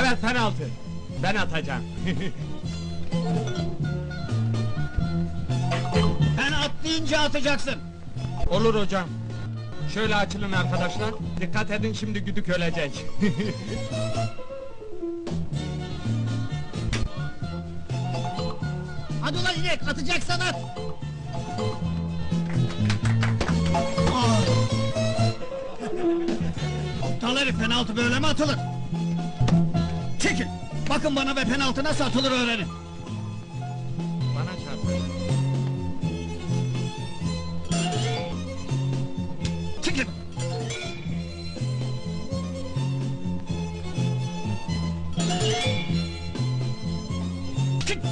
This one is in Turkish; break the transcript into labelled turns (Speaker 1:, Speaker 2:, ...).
Speaker 1: Evet penaltı. Ben atacağım.
Speaker 2: Ben atlayınca atacaksın.
Speaker 1: Olur hocam. Şöyle açılın arkadaşlar. Dikkat edin şimdi güdük ölecek.
Speaker 2: Hadi ulan inek atacaksan at. Aptal herif penaltı böyle mi atılır? Bakın bana ve penaltı nasıl atılır öğrenin. Bana çarptı. Çıkın. Çık.